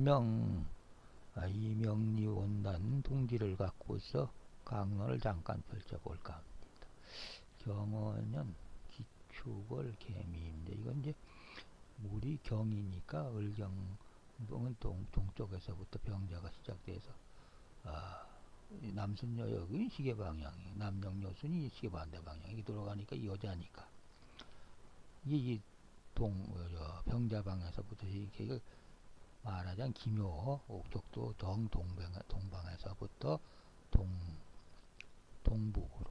천명 아, 이명리 원단 동지를 갖고서 강론을 잠깐 펼쳐볼까 합니다. 경어는 기축을 개미인데 이건 이제 물이 경이니까 을경은 동, 동쪽에서부터 병자가 시작돼서 아, 이 남순여역이 시계 방향이 남영여순이 시계 반대 방향이 돌아가니까 이 여자니까 이게 동 어, 저, 병자 방에서부터 이렇게 그 말하자면 기묘 옥쪽도 정 동방 동방에서부터 동 동북으로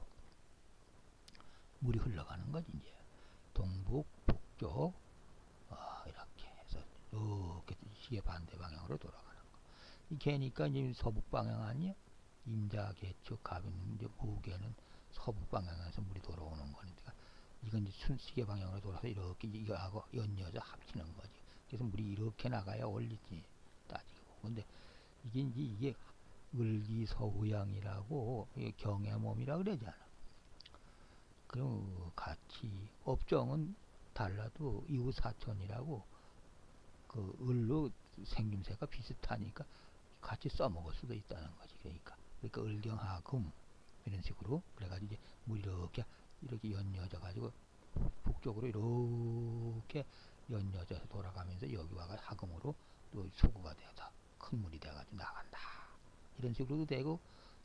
물이 흘러가는 거지 이제 동북 북쪽 아, 이렇게 해서 이렇게 시계 반대 방향으로 돌아가는 거. 이 개니까 이제 서북 방향 아니야? 임자 개축 갑인 이제 무개는 서북 방향에서 물이 돌아오는 거니까 이건 이제 순 시계 방향으로 돌아서 이렇게 이거하고 연이어서 합치는 거지. 그래서 물이 이렇게 나가야 올리지 따지고. 근데 이게 이제 이게 을기서우양이라고 이게 경의 몸이라 그러잖아. 그럼 같이 업종은 달라도 이후 사촌이라고 그 을로 생김새가 비슷하니까 같이 써먹을 수도 있다는 거지. 그러니까 그러니까 을경하금 이런 식으로 그래가지고 이제 물이 이렇게 이렇게 연이어져 가지고 북쪽으로 이렇게 연이어져서 돌아가면서 여기 와가 하금으로 또 소구가 돼서 큰 물이 돼가지고 나간다. 이런 식으로도 되고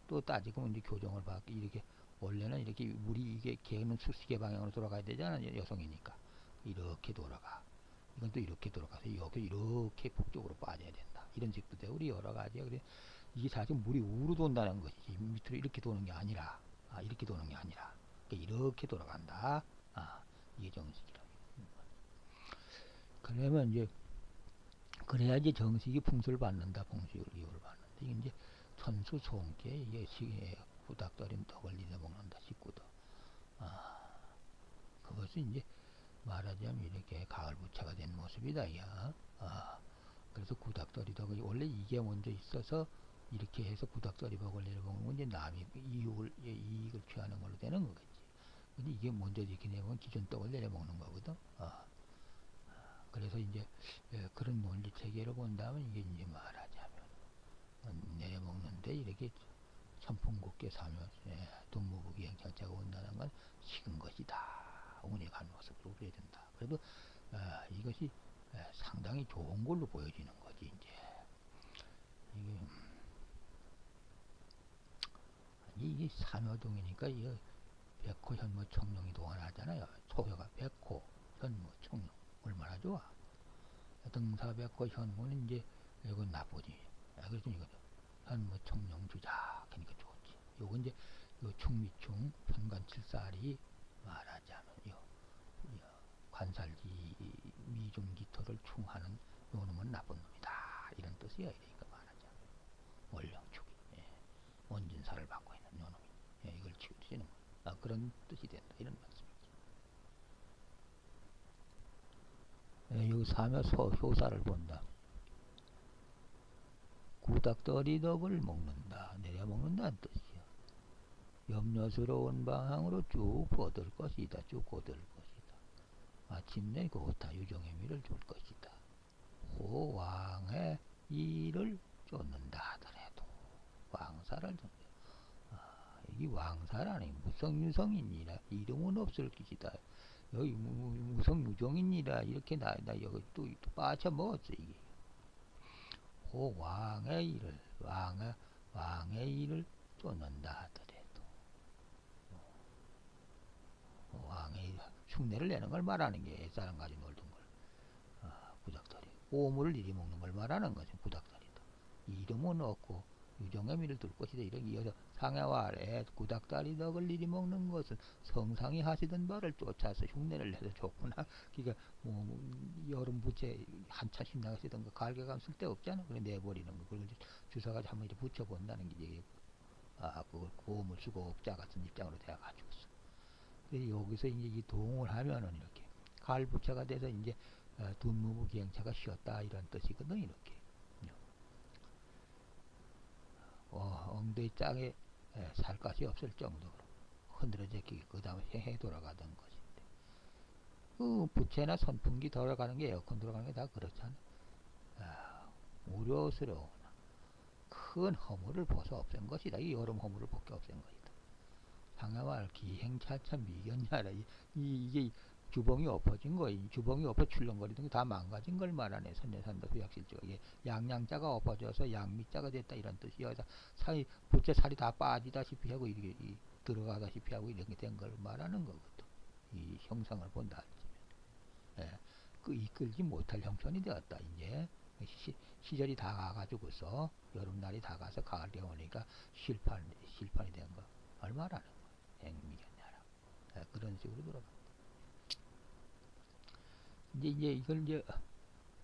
또 따지고 이제 교정을 받기 이렇게 원래는 이렇게 물이 이게 개는 수시계 방향으로 돌아가야 되잖아 여- 여성이니까 이렇게 돌아가. 이건 또 이렇게 돌아가서 여기 이렇게 북쪽으로 빠져야 된다. 이런 식도 되고 우리 여러 가지야. 그래 이게 사실 물이 우로 돈다는 것이지 밑으로 이렇게 도는 게 아니라 아, 이렇게 도는 게 아니라 그러니까 이렇게 돌아간다. 아, 이게 정식이라. 그러면 이제 그래야지 정식이 풍수를 받는다. 풍수를 이유를 받는다. 이게 이제 천수 송계 이게 시계 구닥다림 덕을 잃어 먹는다. 식구도. 아, 그것이 이제 말하자면 이렇게 가을 부채가 된 모습이다. 야. 아, 그래서 구닥다리 덕이 원래 이게 먼저 있어서 이렇게 해서 구닥다리 덕을 건 이제 남이 이익을 예, 이익을 취하는 걸로 되는 거겠지. 근데 이게 먼저 이렇게 내면 기존 떡을 내려 먹는 거거든. 아. 그래서 이제 예, 그런 논리 체계로 본다면 이게 이제 말하자면 어, 내려 먹는데 이렇게 천풍국계 사며 예, 돈무부기 행차가 온다는 건 식은 것이다. 운이 간 모습으로 그래야 된다. 그래도 아, 이것이 예, 상당히 좋은 걸로 보여지는 거지 이제 이게 음, 이게 삼여동이니까 이게 백호 현무 청룡이 동안하잖아요. 소효가 백호 현무 청룡 얼마나 좋아. 등사백호 현무는 이제 이건 나쁘지. 아, 그래서 이거 현무 청룡 주자 그러니까 좋지. 요거 이제 요 충미충 편관칠살이 말하자면 요, 요 관살지 미중기토를 충하는 요 놈은 나쁜 놈이다 이런 뜻이야 이러니까 말하자면 원령축이 예. 원진사를 받고 있는 요 놈이 예, 이걸 치우치는 거. 아, 그런 뜻이 된다 이런 말 사며 소, 효사를 본다. 구닥더리 덕을 먹는다. 내려 먹는다는 뜻이야. 염려스러운 방향으로 쭉 뻗을 것이다. 쭉 뻗을 것이다. 마침내 곧다 유정의 미를 줄 것이다. 호 왕의 일을 쫓는다 하더라도 왕사를 쫓는다. 아, 이 왕사라니 무성유성이니라 이름은 없을 것이다. 여기 무- 무- 무성유종이니라 이렇게 나, 나 여기 또, 또 빠져 먹었어 이게. 호 왕의 일을 왕의 왕의 일을 쫓는다 하더라도. 어, 왕의 흉내를 내는 걸 말하는 게 옛사람 가지 놀던 걸. 아, 구닥다리. 오물을 이리 먹는 걸 말하는 거죠 구닥다리다 이름은 없고 유정의 미를 둘 것이다. 이렇게 이어서 상해와 아래 구닥다리 덕을 이리 먹는 것은 성상이 하시던 바를 쫓아서 흉내를 내서 좋구나. 그러니까 뭐, 뭐 여름 부채 한참 신나가시던 거 갈개감 쓸데 없잖아. 그래 내버리는 거. 그걸 이제 주사가지고 한번 이렇게 붙여본다는 게 이제 아 그걸 고음을 쓰고 업자 같은 입장으로 돼가지고 있어 그래서 여기서 이제 이 동을 하면은 이렇게 갈부채가 돼서 이제 어, 둔무부 기행차가 쉬었다 이런 뜻이거든 이렇게 어, 엉덩이 짝에 에, 살갗이 없을 정도로 흔들어져 그 다음에 해해 돌아가던 것인데 그 부채나 선풍기 돌아가는 게 에어컨 돌아가는 게 다 그렇잖아 아, 우리 두려스러우나 큰 허물을 벗어 없앤 것이다. 이 여름 허물을 벗겨 없앤 것이다. 상하말 기행차차 미견냐라. 이, 이, 이게 주봉이 엎어진 거, 이 주봉이 엎어 출렁거리던 게 다 망가진 걸 말하네. 선녀산도 후약실조가 이게 양양자가 엎어져서 양미자가 됐다 이런. 그래서 살이 부채 살이 다 빠지다시피 하고 이게 이, 들어가다시피 하고 이렇게 된 걸 말하는 거거든. 이 형상을 본다 할지면, 예, 그 이끌지 못할 형편이 되었다. 이제 시, 시절이 다 가가지고서 여름날이 다 가서 가을이 오니까 실판 실판이 된 거. 얼마라는 거야. 행미견야라. 예, 그런 식으로 돌아가. 이제 이제 이걸 이제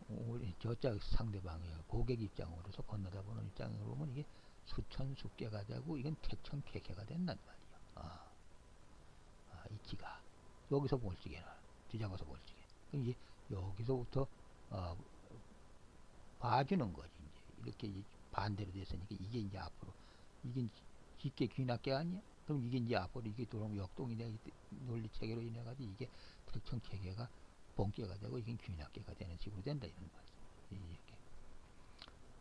우리 저자 상대방이 고객 입장으로서 건너다 보는 입장으로 보면 이게 수천 숙계가 되고 이건 태천 개개가 된단 말이야. 아, 아 이치가 여기서 볼지게는 뒤잡아서 볼지게. 그럼 이제 여기서부터 어, 봐주는 거지 이제 이렇게 이제 반대로 됐으니까 이게 이제 앞으로 이게 깊게 귀납게 아니야? 그럼 이게 이제 앞으로 이게 돌아오면 역동이 돼 논리 체계로 인해 가지고 이게 태천 개개가 본계가 되고 이게 귀납계가 되는 식으로 된다 이런 말씀. 이렇게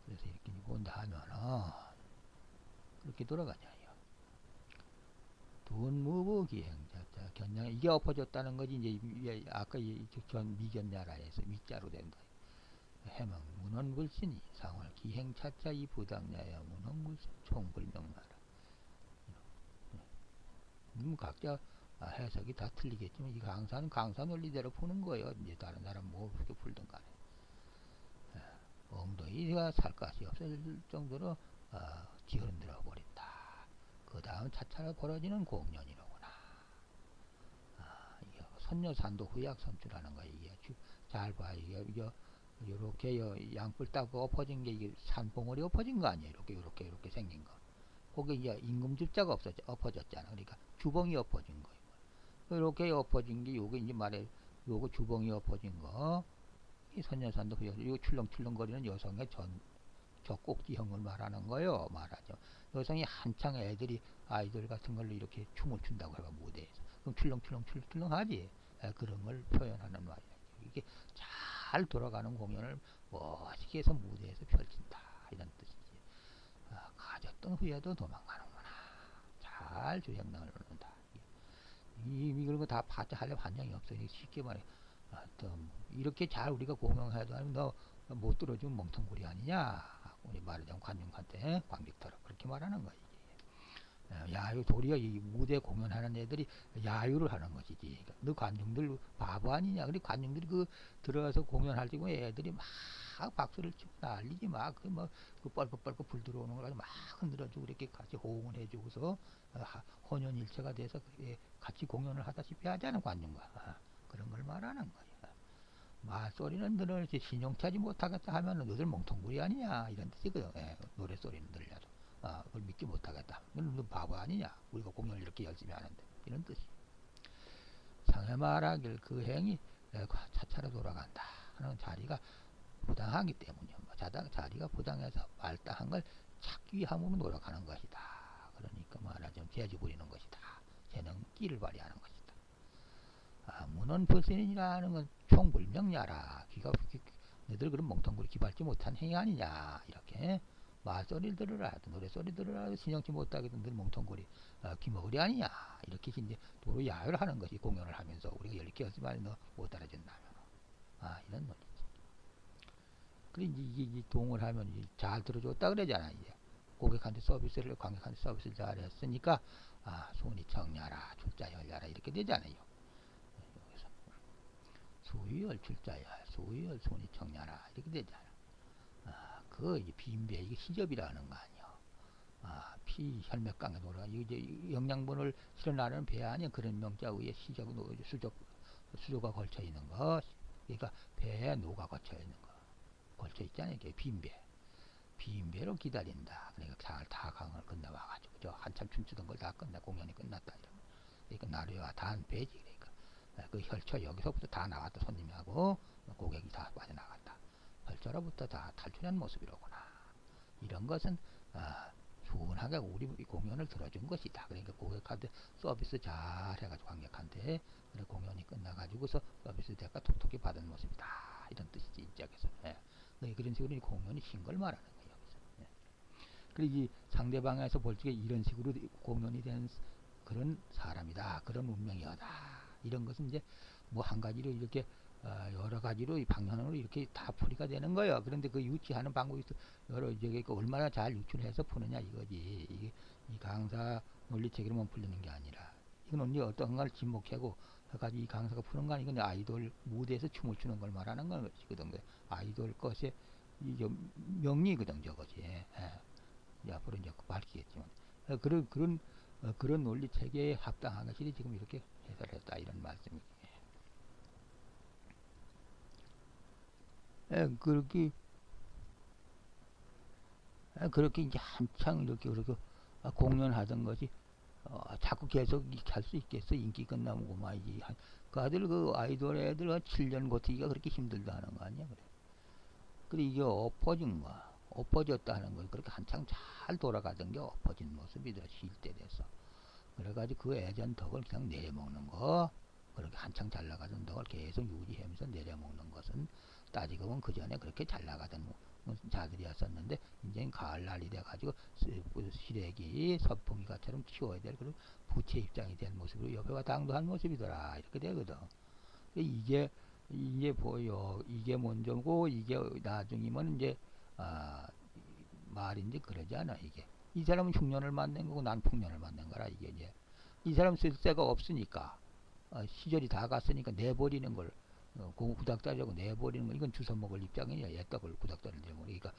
그래서 이렇게 본다 하면은 그렇게 돌아가냐요. 돈무부 기행자자 견량 이게 엎어졌다는 거지 이제 아까 전 미견나라에서 밑자로 된다. 해망 문헌불신이 상월 기행차차 이 부당냐야 문헌불신 총불명나라. 음, 각자 해석이 다 틀리겠지만 이 강사는 강사 논리대로 푸는 거예요. 이제 다른 사람 뭐 그렇게 풀든 간에. 엉덩이가 살 것이 없을 정도로 어, 뒤흔들어 버린다. 그 다음 차차로 벌어지는 공연이로구나. 아, 선녀산도 후약 선출하는 거야. 이게 잘 봐. 이게, 요렇게 양뿔 따고 엎어진 게 산봉우리 엎어진 거 아니에요. 이렇게 이렇게 이렇게 생긴 거. 거기 이제 임금주자가 없어져 엎어졌잖아. 그러니까 주봉이 엎어진 거예요. 이렇게 엎어진 게 요게 이제 말해 요거 주봉이 엎어진 거. 이 선녀산도 그요 출렁출렁거리는 여성의 전 젖꼭지형을 말하는 거예요. 말하죠. 여성이 한창 애들이 아이들 같은 걸로 이렇게 춤을 춘다고 해봐 무대에서. 그럼 출렁출렁 출렁출렁 하지. 그런 걸 표현하는 말이야. 이게 잘 돌아가는 공연을 멋지게 해서 무대에서 펼친다. 이런 뜻이지. 아, 가졌던 후에도 도망가는구나. 잘 놓는다. 이, 이런 거다 하려 반장이 없어. 쉽게 말해. 아, 또 이렇게 잘 우리가 공연해도 너 못 들어주면 멍텅구리 아니냐. 우리 말하자면 관중한테 관객터로 그렇게 말하는 거지. 야유 도리어 이 무대 공연하는 애들이 야유를 하는 것이지. 그러니까 너 관중들 바보 아니냐? 그리 관중들이 그 들어가서 공연할 때 애들이 막 박수를 치고 난리지 막 그 뭐그 뻘뻘뻘뻘 불 들어오는 걸 가지고 막 흔들어주고 이렇게 같이 호응을 해주고서 혼연일체가 돼서 같이 공연을 하다시피 하자는 관중과 아, 그런 걸 말하는 거야. 말소리는 들을지 신용차지 못하겠다 하면은 너들 멍텅구리 아니냐 이런 뜻이거든. 예, 노래소리는 들려도. 아, 그걸 믿지 못하겠다. 너는 바보 아니냐? 우리가 공연을 이렇게 열심히 하는데. 이런 뜻이. 상해 말하길 그 행이 차차로 돌아간다 하는 자리가 부당하기 때문이요. 자리가 부당해서 말다한 걸 찾기 위함으로 노력하는 것이다. 그러니까 말하자면 재주 부리는 것이다. 재능 끼를 발휘하는 것이다. 아, 문헌 불신이라는 건 총불명야라. 귀가, 너들 그런 멍텅구리 기발지 못한 행위 아니냐. 이렇게. 말소리를 들으라 노래소리 들으라 신경치 못하게든 늘 멍텅구리 어, 기먹으리 아니냐 이렇게 이제 도로 야유를 하는 것이 공연을 하면서 우리가 열개 없으면 너못 따라준다면 아 이런 논리지 그래 이제 이게 동을 하면 잘 들어줬다 그러잖아 이제 고객한테 서비스를 관객한테 서비스를 잘 했으니까 아 손이 청냐라 출자 열려라 이렇게 되잖아요 여기서 수위열 출자열 수위열 손이 청냐라 이렇게 되잖아 그 비인배 이게 시접이라는 거 아니요. 아, 피 혈맥강에 돌아 이제 영양분을 실어나는 배 아니야 그런 명자 위에 시접 수족 수조가 걸쳐 있는 것. 그러니까 배에 노가 걸쳐 있는 거. 걸쳐 있잖아요. 이게 빈 배. 빈배로 기다린다. 그러니까 잘 다 강을 건너와가지고 저 한참 춤추던 걸 다 끝나 공연이 끝났다. 그러니까 나루와 단 배지 그러니까 그 혈처 여기서부터 다 나왔다 손님하고 고객이 다 빠져나갔다. 혈처로부터 다 탈출한 모습이로구나. 이런 것은 아, 순하게 우리 공연을 들어준 것이다. 그러니까 고객한테 서비스 잘 해가지고 관객한테 공연이 끝나가지고서 서비스 대가 톡톡히 받은 모습이다. 이런 뜻이지, 입장에서. 예. 네, 그런 식으로 이 공연이 신 걸 말하는. 예. 그리고 이 상대방에서 볼 적에 이런 식으로 공연이 된 그런 사람이다. 그런 운명이다. 이런 것은 이제 뭐 한 가지로 이렇게 어, 여러 가지로 이 방향으로 이렇게 다 풀이가 되는 거예요. 그런데 그 유치하는 방법이 또 여러 이게 그 얼마나 잘 유출해서 푸느냐 이거지. 이게 이 강사 논리책으로만 풀리는 게 아니라 이건 언제 어떤 걸 지목하고 해가지고 이 강사가 푸는 거 아니고 아이돌 무대에서 춤을 추는 걸 말하는 것이거든. 그 아이돌 것의 이게 명리거든 저거지. 예. 앞으로 이제 밝히겠지만. 어, 그런 그런 어, 그런 논리 체계에 합당한 것이 지금 이렇게 해설했다 이런 말씀이에요. 예, 그렇게 예, 그렇게 이제 한창 이렇게 그렇게 아, 공연하던 것이 어, 자꾸 계속 할 수 있겠어? 인기 끝나면 고마이지. 한- 그 아들 그 아이돌 애들 한 7년 버티기가 그렇게 힘들다 하는 거 아니야 그래. 그래 이게 엎어진 거야 엎어졌다 하는 거 그렇게 한창 잘 돌아가던 게 엎어진 모습이더라 쉴때 돼서. 그래가지고 그 예전 덕을 그냥 내려먹는 거. 그렇게 한창 잘 나가던 덕을 계속 유지하면서 내려먹는 것은 따지고 보면 그 전에 그렇게 잘 나가던 뭐 자들이었었는데 이제 가을날이 돼가지고 스- 그 시래기 서풍이가처럼 키워야 될 그런 부채 입장이 된 모습으로 옆에가 당도한 모습이더라. 이렇게 되거든. 이게 이게 보여. 이게 먼저고 이게 나중이면 이제 아 말인지 그러지 않아 이게. 이 사람은 흉년을 만든 거고 난 풍년을 만든 거라 이게 이제. 이 사람 쓸 데가 없으니까 어, 시절이 다 갔으니까 내버리는 걸 어, 그 구닥다리라고 내버리는 거 이건 주워 먹을 입장이냐 얘떡을 구닥다리를 내버리 그러니까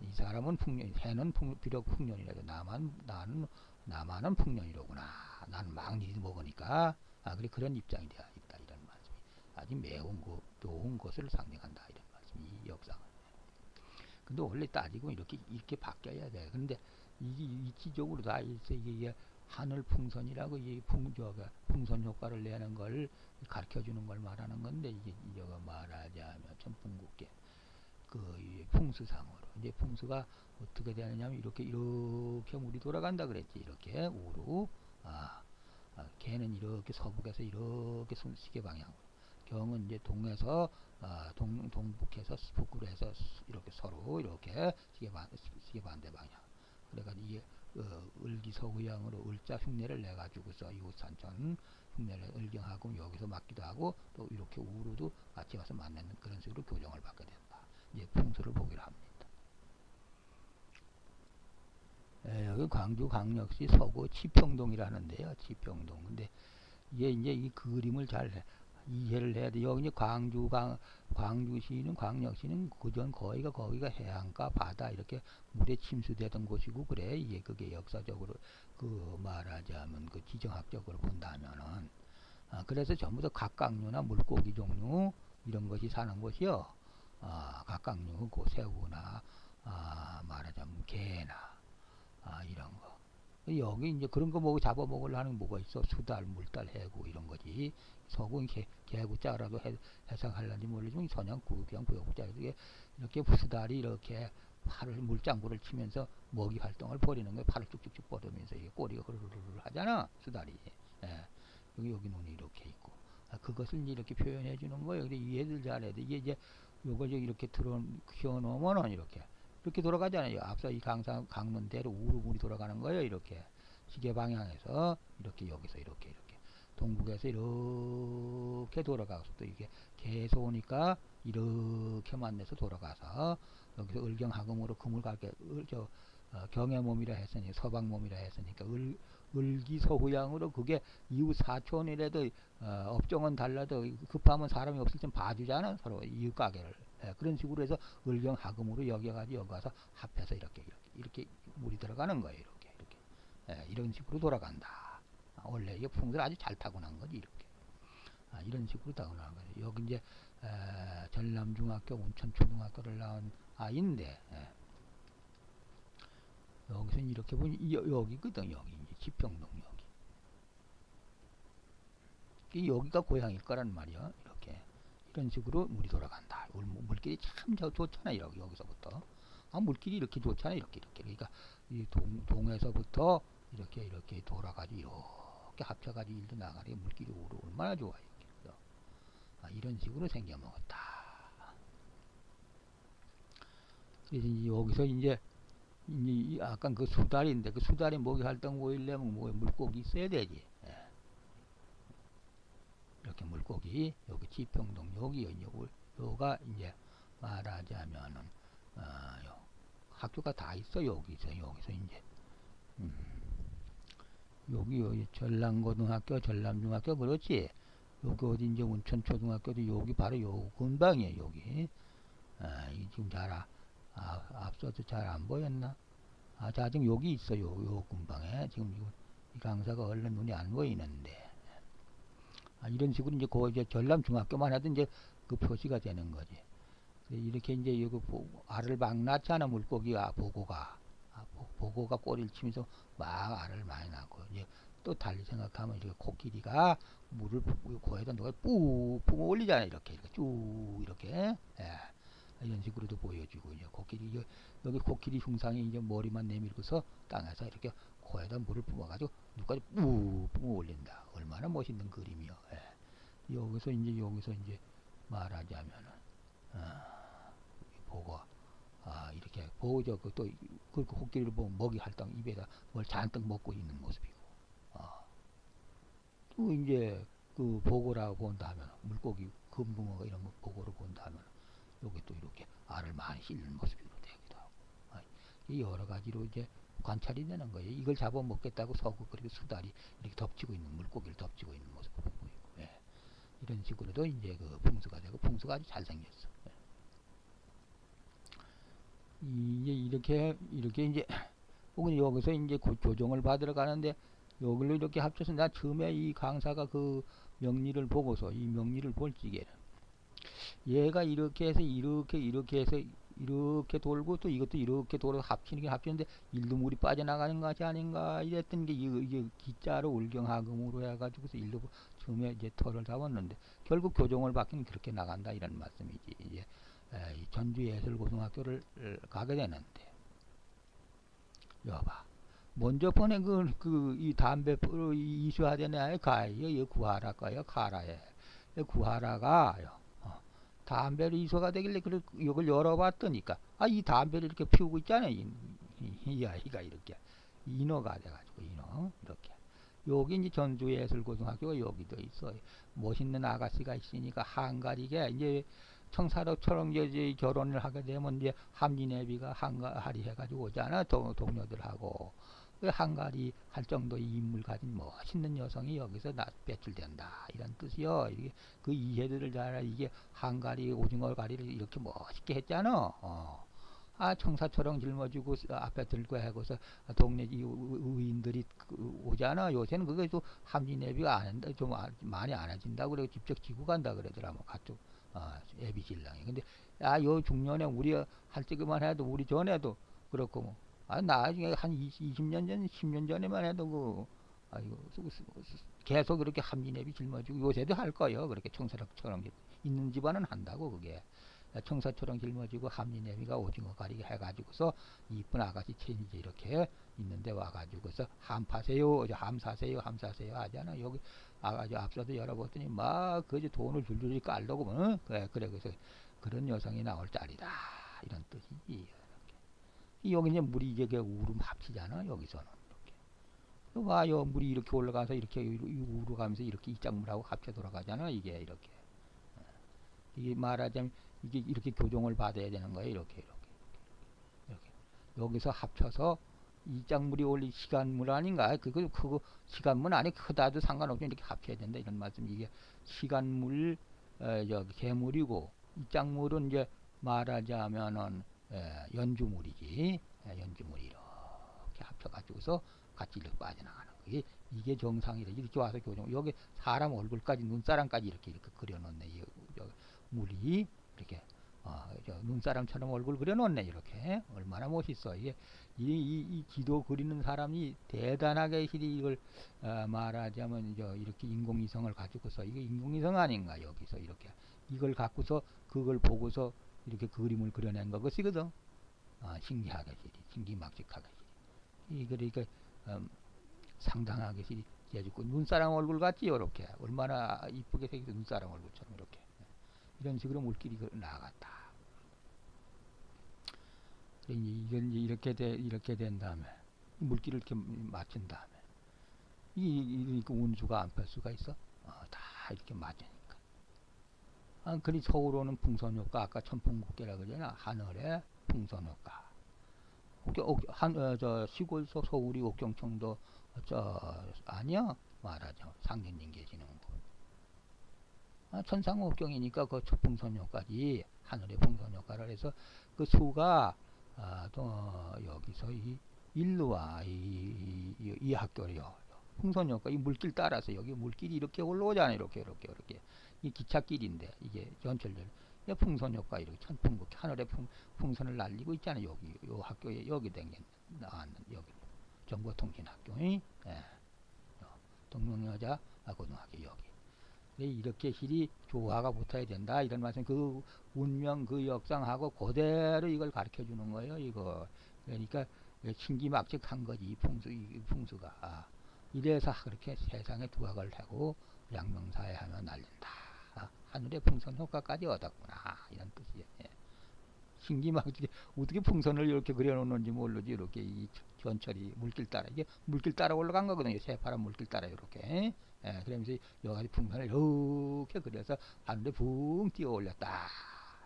이 사람은 풍년 해는 풍, 비록 풍년이라도 나만 나는 나만은 풍년이로구나. 나는 망리도 먹으니까. 아 그래 그런 입장이 되어 있다 이런 말씀이. 아주 매운 거 좋은 것을 상징한다 이런 말씀이 이 역상은 근데 원래 따지고 이렇게 이렇게 바뀌어야 돼. 근데 이게 이치적으로 다 있어 이게, 이게 하늘 풍선이라고 이 풍, 저가 풍선 효과를 내는 걸 가르쳐 주는 걸 말하는 건데 이게 이거 말하자면 좀 풍국계 그이 풍수상으로. 이제 풍수가 어떻게 되느냐면 이렇게 이렇게 물이 돌아간다 그랬지. 이렇게 우로 아, 아 개는 이렇게 서북에서 이렇게 손 시계 방향으로 경은 이제 동에서 아, 동 동북에서 북으로 해서 이렇게 서로 이렇게 시계 반대 방향 그래가지고 이게 어, 을기서구양으로 을자 흉내를 내 가지고서 이웃 산천 흉내를 을경하고 여기서 맞기도 하고 또 이렇게 우로도 같이 와서 만나는 그런 식으로 교정을 받게 된다. 이제 풍수를 보기로 합니다. 에, 여기 광주 광역시 서구 치평동이라는데요. 치평동. 근데 이게 이제 이 그림을 잘 해- 이해를 해야 돼. 여기 광주 광 광주시는 광역시는 그전 거기가 거기가 해안가 바다 이렇게 물에 침수되던 곳이고 그래. 이게 그게 역사적으로 그 말하자면 그 지정학적으로 본다면은 아, 그래서 전부 다 각각류나 물고기 종류 이런 것이 사는 곳이요. 아, 각각류, 그 새우나 아, 말하자면 개나 아, 이런 거. 여기 이제 그런 거 먹고 잡아 먹으려는 뭐가 있어? 수달, 물달, 해구 이런 거지. 서군 개, 개구자라도 해, 해석하려는지 모르지만 선양 구경 구역자도 이게 이렇게 수달이 이렇게 팔을 물장구를 치면서 먹이 활동을 벌이는 거예요. 팔을 쭉쭉쭉 뻗으면서 이게 꼬리가 흐르르르 하잖아. 수달이. 예. 여기 여기 눈이 이렇게 있고. 아, 그것을 이렇게 표현해 주는 거예요. 근데 이해를 잘해야 돼. 이게 이제 요거 이렇게 들어 키워놓으면은 이렇게 이렇게 돌아가잖아요. 앞서 이 강상 강론대로 우르물이 돌아가는 거예요. 이렇게 시계 방향에서 이렇게 여기서 이렇게 이렇게 동북에서 이렇게 돌아가서 또 이게 계속 오니까 이렇게 만나서 돌아가서 여기서 을경하금으로 금을 갈게 을, 저 어, 경의 몸이라 했으니 서방 몸이라 했으니까 을, 을기서후양으로 그게 이웃 사촌이라도 어, 업종은 달라도 급하면 사람이 없을 땐 봐주잖아 서로 이웃 가게를 예, 그런 식으로 해서 을경하금으로 여겨가지고 여기 가서 합해서 이렇게 이렇게 이렇게 물이 들어가는 거예요 이렇게 이렇게. 예, 이런 식으로 돌아간다. 아, 원래 이게 풍수를 아주 잘 타고난 거지 이렇게. 아, 이런 식으로 타고난 거죠 여기 이제 에, 전남중학교 온천초등학교를 나온 아이인데 예. 여기서 이렇게 보니 이- 여기거든 여기 이제 지평동 여기. 이 여기가 고향일 거란 말이야 이렇게. 이런 식으로 물이 돌아간다 물, 물길이 참 저- 좋잖아 여기 여기서부터 아 물길이 이렇게 좋잖아 이렇게 이렇게 그러니까 이 동, 동에서부터 이렇게 이렇게 돌아가지고 이렇게 합쳐가지고 일도 나가니 물길이 오르 얼마나 좋아 이렇게 그죠? 아, 이런 식으로 생겨 먹었다 그래서 이제 여기서 이제 이제 이 아까 그 수달인데 그 수달이 목이 활동 보이려면 뭐 물고기 있어야 되지. 예. 이렇게 물고기 여기 지평동 여기 요 요가 이제 말하자면은 어, 요 학교가 다 있어 여기서 여기서 이제. 음, 여기 여기 전남고등학교 전남중학교 그렇지? 여기 어디 이제 운천초등학교도 여기 바로 요 근방이에요 여기. 아, 이 지금 잘 아, 아, 앞서도 잘 안 보였나? 아, 자 지금 여기 있어요 요 근방에. 지금 이, 이 강사가 얼른 눈이 안 보이는데. 아, 이런 식으로 이제 그 이제 전남중학교만 해도 이제 그 표시가 되는 거지. 이렇게 이제 여기 보, 알을 막 낳잖아 물고기가 보고가 아, 보, 보고가 꼬리를 치면서 막 알을 많이 낳고 이제 또 달리 생각하면 이렇게 코끼리가 물을 부- 고에다 누가 뿜뿜 올리잖아 이렇게 이렇게 쭉 이렇게 예. 이런 식으로도 보여주고 이제 코끼리 여- 여기 코끼리 흉상이 이제 머리만 내밀고서 땅에서 이렇게 코에다 물을 뿜어가지고 누가지 뿜뿜 올린다 얼마나 멋있는 그림이요 예. 여기서 이제 여기서 이제 말하자면은 아, 보고 아 이렇게 보죠 그 코끼리를 보면 먹이 할당 입에다 뭘 잔뜩 먹고 있는 모습이고 아, 또 이제 그 보고라고 본다면 물고기 금붕어 이런 거 보고로 본다면 여기 또 이렇게 알을 많이 씹는 모습으로 되기도 하고 여러 가지로 이제 관찰이 되는 거예요. 이걸 잡아 먹겠다고 서구 그리고 수달이 이렇게 덮치고 있는 물고기를 덮치고 있는 모습을 보고. 이런 식으로도 이제 그 풍수가 되고 풍수가 아주 잘생겼어. 예. 이제 이렇게 이렇게 이제 혹은 여기서 이제 고- 교정을 받으러 가는데 여기로 이렇게 합쳐서 나 처음에 이 강사가 그 명리를 보고서 이 명리를 볼 적에는 얘가 이렇게 해서 이렇게 이렇게 해서 이렇게 돌고 또 이것도 이렇게 돌아 합치는 게 합치는데 일도 물이 빠져나가는 것이 아닌가 이랬던 게 이게, 기자로 울경하금으로 해가지고서 일도 처음에 이제 털을 잡았는데 결국 교정을 받기는 그렇게 나간다 이런 말씀이지. 이제 전주예술고등학교를 을, 가게 되는데. 여봐. 먼저 번에 그 그 이 담배 이수하되네 가요. 이 구하라 거요. 가라에. 이 구하라가요. 어, 담배를 이소가 되길래 그 이걸 열어봤더니까 아 이 담배를 이렇게 피우고 있잖아요. 이, 이, 이 아이가 이렇게. 인어가 돼가지고 인어. 이렇게 여기 이제 전주예술고등학교가 여기도 있어 멋있는 아가씨가 있으니까 한가리게 이제 청사로처럼 이제 결혼을 하게 되면 이제 함진애비가 한가리 해가지고 오잖아 동, 동료들하고. 그 한가리 할 정도의 인물 가진 멋있는 여성이 여기서 나 배출된다. 이런 뜻이요. 이게 그 이해들을 잘 이게 한가리 오징어 가리를 이렇게 멋있게 했잖아. 어. 아 청사초롱 짊어지고 스- 앞에 들고 하고서 동네 이 의- 의인들이 그 오잖아. 요새는 그게 또 함진애비가 안 한다 좀 아- 많이 안 해진다 그래 직접 지고 간다 그러더라 뭐 가쪽 어, 애비 신랑이. 근데 아요 중년에 우리 할 적에만 해도 우리 전에도 그렇고 뭐. 아, 나중에 한 20, 20년 전, 10년 전에만 해도 그, 아이고, 계속 그렇게 함진애비 짊어지고 요새도 할 거예요. 그렇게 청사처럼 있는 집안은 한다고, 그게. 청사처럼 짊어지고 함진애비가 오징어 가리게 해가지고서 이쁜 아가씨 체인지 이렇게 있는데 와가지고서 함 파세요, 저함 사세요, 함 사세요 하잖아. 여기 아가씨 앞서도 열어봤더니 막 그저 돈을 줄줄이 깔려고, 뭐, 그래, 그래, 그래서 그런 여성이 나올 자리다. 이런 뜻이지. 여기 이제 물이 이제 그 우름 합치잖아 여기서는 이렇게 와요 물이 이렇게 올라가서 이렇게 우로 가면서 이렇게 이짝물하고 합쳐 돌아가잖아 이게 이렇게 어. 이게 말하자면 이게 이렇게 교정을 받아야 되는 거예요 이렇게 이렇게 이렇게 여기서 합쳐서 이짝물이 올리 시간물 아닌가 그거 그거 시간물 아니 크다도 상관없이 이렇게 합쳐야 된다 이런 말씀 이게 시간물 어, 저기 개물이고 이짝물은 이제 말하자면은 예, 연주물이지. 예, 연주물이 이렇게 합쳐가지고서 같이 이렇게 빠져나가는 거. 이게, 이게 정상이래. 이렇게 와서 교정. 여기 사람 얼굴까지, 눈사람까지 이렇게, 이렇게 그려놓네. 이, 저, 물이 이렇게, 어, 저 눈사람처럼 얼굴 그려놓네. 이렇게. 얼마나 멋있어. 이게, 이, 이, 이 기도 그리는 사람이 대단하게 실이 이걸, 어, 말하자면, 저, 이렇게 인공위성을 가지고서, 이게 인공위성 아닌가, 여기서 이렇게. 이걸 갖고서, 그걸 보고서, 이렇게 그림을 그려낸 것이거든. 아, 신기하게 시리, 신기막직하게 시리. 이 그러니까 음, 상당하게 시리 해주고 눈사람 얼굴 같지 이렇게 얼마나 이쁘게 생겨서 눈사람 얼굴처럼 이렇게 이런 식으로 물길이 그 나갔다. 그래 이건 이렇게 돼 이렇게 된 다음에 물기를 이렇게 맞춘 다음에 이 이러니까 운수가 안펼 수가 있어? 어, 다 이렇게 맞으니까. 아, 그리 서울오는 풍선효과 아까 천풍국계라 그러잖아 하늘의 풍선효과. 옥경, 옥, 한, 어, 저 시골 서 서울이 옥경청도 저 아니야 말하자 상전님 계시는 곳. 아, 천상 옥경이니까 그 풍선효까지 하늘의 풍선효과를 해서 그 수가 아, 또 어, 여기서 이 일로 와, 이, 이, 이 학교요. 풍선효과, 이 물길 따라서 여기 물길이 이렇게 올라오잖아요. 이렇게, 이렇게, 이렇게. 이 기찻길인데, 이게 전철들. 이 풍선효과, 이렇게 천풍국, 하늘에 풍, 풍선을 날리고 있잖아요. 여기, 요 학교에, 여기 댕긴, 나왔는, 여기. 정보통신학교, 예. 동명여자 아, 고등학교, 여기. 네, 이렇게 실이 조화가 붙어야 된다. 이런 말씀, 그 운명, 그 역상하고 그대로 이걸 가르쳐 주는 거예요. 이거. 그러니까 신기막직한 거지 이 풍수 이 풍수가 아, 이래서 그렇게 세상에 두각을 하고 양명사에 하면 날린다 아, 하늘의 풍선 효과까지 얻었구나 이런 뜻이에요 예. 신기막직 어떻게 풍선을 이렇게 그려놓는지 모르지 이렇게 이 전철이 물길 따라 이게 물길 따라 올라간 거거든요 새파란 물길 따라 이렇게 예, 그러면서 여러 가지 풍선을 이렇게 그려서 하늘에 붕 띄어 올렸다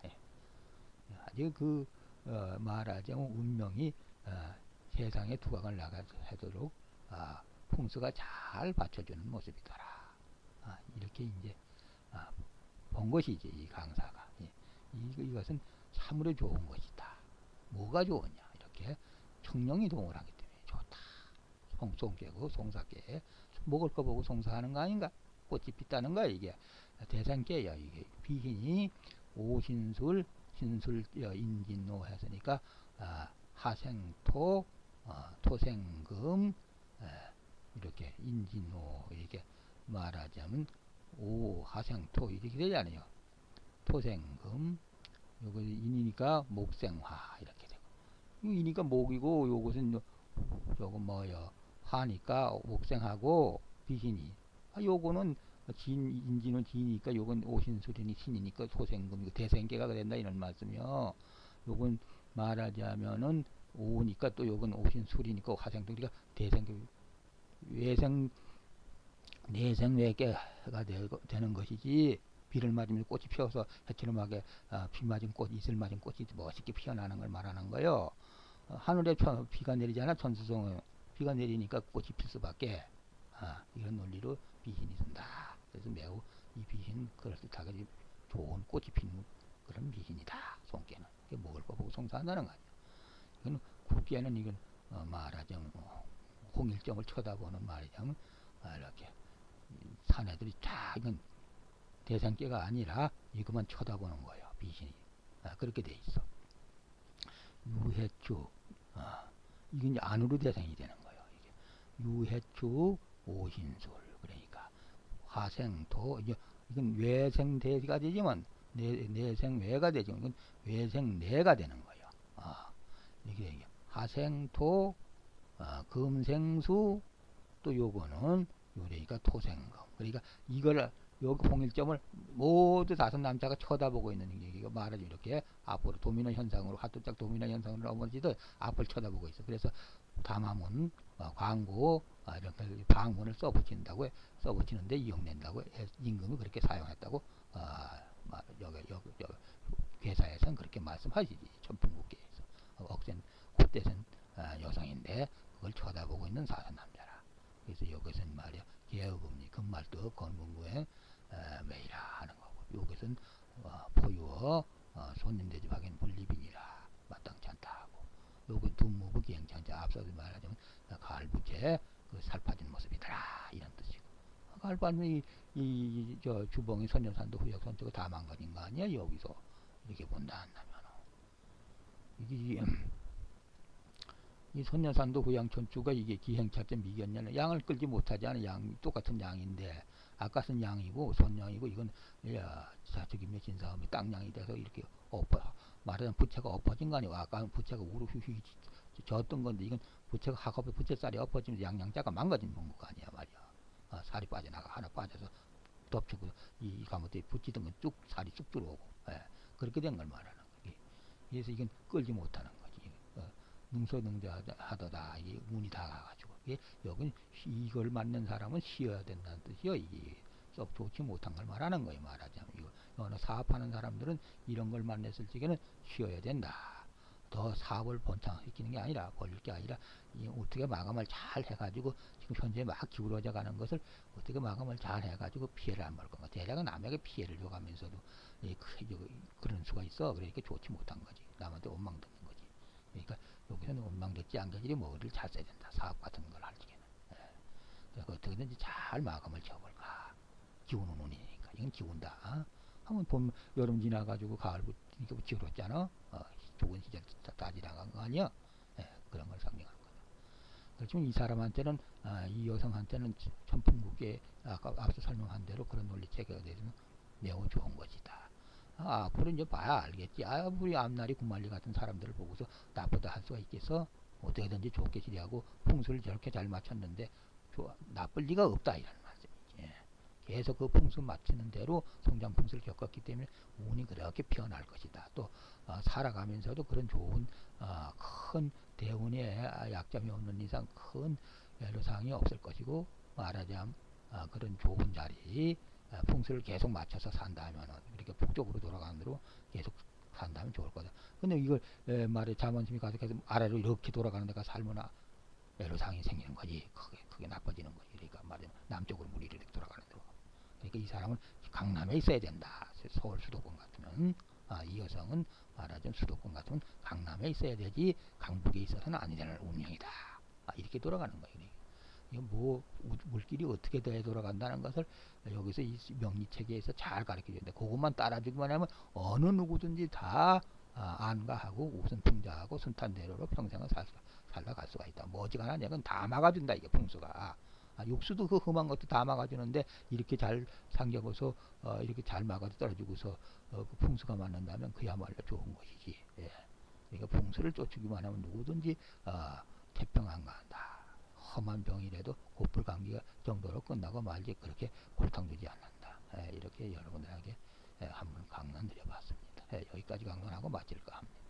예. 아주 그 어, 말하자면 운명이 어, 세상에 두각을 나가도록 아, 풍수가 잘 받쳐주는 모습이더라. 아, 이렇게 이제 아, 본 것이지 이 강사가. 예. 이, 이것은 참으로 좋은 것이다. 뭐가 좋으냐? 이렇게 청룡이 동을 하기 때문에 좋다. 송, 송깨고 송사깨 먹을 거 보고 송사하는 거 아닌가? 꽃이 피다는 거야 이게 대상깨야 이게 비hin이 오신술 신술 어, 인진노 했으니까 아, 하생토 어, 토생금 에, 이렇게 인진호 이렇게 말하자면 오 하생토 이렇게 되잖아요. 토생금 요거 인이니까 목생화 이렇게 되고 인이니까 목이고 요것은 저거 뭐요 화니까 목생하고 비신이 아 요거는 진 인진은 진이니까 요건 오신술이니 신이니까 토생금 대생계가 된다 이런 말씀이요. 요건 말하자면은 오니까 또 요건 오신 술이니까 화생도 우리가 대생 외생 내생 외계가 되는 것이지 비를 맞으면 꽃이 피어서 해처럼하게 아, 비 맞은 꽃, 이슬 맞은 꽃이 멋있게 피어나는 걸 말하는 거요. 어, 하늘에 비가 내리잖아 천수성 비가 내리니까 꽃이 필 수밖에 아, 이런 논리로 비신이 쓴다. 그래서 매우 이 비신 그럴듯하게 좋은 꽃이 피는 그런 비신이다. 송깨는 먹을 거 보고 송사한다는 거 아니야. 이건 국기에는 이건 어, 말하자면 어, 홍일점을 쳐다보는 말이자면 아, 이렇게 사내들이 다 이건 대상계가 아니라 이것만 쳐다보는 거예요. 비신이 아, 그렇게 돼 있어. 유해축 아, 이건 안으로 대상이 되는. 이게 유해축 오신술 그러니까 화생토 이건 외생대가 되지만 내, 내생외가 되지만 이건 외생내가 되는 거예요. 아, 이게 하생토, 아, 금생수, 또 요거는 요래니까 토생금. 그러니까 이걸 여기 홍일점을 모두 다섯 남자가 쳐다보고 있는 얘기가 말하죠. 이렇게 앞으로 도미노 현상으로 하트짝 도미노 현상으로 넘어지듯 앞을 쳐다보고 있어. 그래서 담화문, 어, 광고, 아, 이렇게 방문을 써붙인다고 해, 써붙이는데 이용된다고 해, 임금이 그렇게 사용했다고 아, 여기 여기 여기 회사에서는 그렇게 말씀하시지 천풍국계에서 억센 곧대선 아, 여성인데 그걸 쳐다보고 있는 사선 남자라. 그래서 여기서는 말이야 개업음리 금말도 건문구에 아, 매이라 하는 거고 여기서는 어, 포유어 어, 손님대지 확인 분리빈이라 마땅치 않다 하고 요건 두무부 기행창자 앞서서 말하 가을부채 그 살빠진 모습이더라. 이런 뜻이고. 가을빠진 이저 주봉이 선녀산도 후역 선수가 다 망가진 거 아니야? 여기서 이렇게 본다 한다면 이게 이 손녀산도 후양천주가 이게 기행착제 미견년 양을 끌지 못하지 않은 양 똑같은 양인데 아까는 양이고 손양이고 이건 야 자축이며 진사함이 땅양이 돼서 이렇게 엎어 말하자면 부채가 엎어진 거 아니에요 아까는 부채가 우르 휘휘 졌던 건데 이건 부채가 학업에 부채살이 엎어지면서 양양자가 망가진 건거 아니야 말이야. 아, 살이 빠져나가 하나 빠져서 덮치고 이 가못에 붙이던 건 쭉 살이 쑥 들어오고 예, 그렇게 된 걸 말하는 거지. 그래서 이건 끌지 못하는 거지. 어, 능소능자하다다 이게 운이 다 가가지고. 이게 여긴 이걸 맞는 사람은 쉬어야 된다는 뜻이요 이게. 썩 좋지 못한 걸 말하는 거예요 말하자면. 이거 어느 사업하는 사람들은 이런 걸 만났을 적에는 쉬어야 된다 더 사업을 번창시키는 게 아니라 벌릴 게 아니라 이 어떻게 마감을 잘 해가지고 지금 현재 막 기울어져 가는 것을 어떻게 마감을 잘 해가지고 피해를 안 볼 건가. 대략은 남에게 피해를 줘가면서도 이 그런 수가 있어. 그러니까 좋지 못한 거지. 남한테 원망 듣는 거지. 그러니까 여기서는 원망 듣지 않게지 뭐를 잘 써야 된다. 사업 같은 걸 할 적에는. 예. 그래서 어떻게든지 잘 마감을 지어볼까. 기우는 운이니까. 이건 기운다. 어? 한번 봄 여름 지나가지고 가을 부터 지어졌잖아. 어, 좋은 시절 다, 다 지나간 거 아니야 예, 그런 걸 상징하는 거죠 그렇지만 이 사람한테는 아, 이 여성한테는 천풍국에 아까 앞서 설명한 대로 그런 논리 체계가 되면 매우 좋은 것이다. 아, 앞으로 이제 봐야 알겠지. 아, 우리 앞날이 구말리 같은 사람들을 보고서 나쁘다 할 수가 있겠어? 어떻게든지 좋게 지내하고 풍수를 저렇게 잘 맞췄는데 좋아, 나쁠 리가 없다 이런. 계속 그 풍수 맞추는 대로 성장 풍수를 겪었기 때문에 운이 그렇게 피어날 것이다. 또 어, 살아가면서도 그런 좋은 어, 큰 대운의 약점이 없는 이상 큰 애로사항이 없을 것이고 말하자면 어, 그런 좋은 자리 어, 풍수를 계속 맞춰서 산다면 이렇게 북쪽으로 돌아가는 대로 계속 산다면 좋을 거다. 근데 이걸 에, 말에 자만심이 가득해서 아래로 이렇게 돌아가는 데가 살면 아, 애로사항이 생기는 거지. 그게 그게 나빠지는 거지. 그러니까 말하자면 남쪽으로 물이 이렇게 돌아가는. 그러니까 이 사람은 강남에 있어야 된다. 서울 수도권 같으면 아, 이 여성은 말하자면 수도권 같으면 강남에 있어야 되지 강북에 있어서는 안 되는 운명이다. 아, 이렇게 돌아가는 거예요. 이게 뭐 우- 물길이 어떻게 돼 돌아간다는 것을 여기서 이 명리 체계에서 잘 가르쳐 주는데 그것만 따라주기만 하면 어느 누구든지 다 아, 안가하고 우선 풍자하고 순탄대로로 평생을 살, 수- 살아갈 수가 있다. 뭐 어지간한 얘는 다 막아준다 이게 풍수가. 아, 육수도 그 험한 것도 다 막아주는데 이렇게 잘 상겨서 어, 이렇게 잘 막아서 떨어지고서 어, 그 풍수가 맞는다면 그야말로 좋은 것이지. 예. 그러니까 풍수를 쫓기만 하면 누구든지 어, 태평한가한다. 험한 병이라도 고불감기 정도로 끝나고 말지 그렇게 골탕 주지 않는다. 예, 이렇게 여러분들에게 예, 한번 강론 드려봤습니다. 예, 여기까지 강론하고 마칠까 합니다.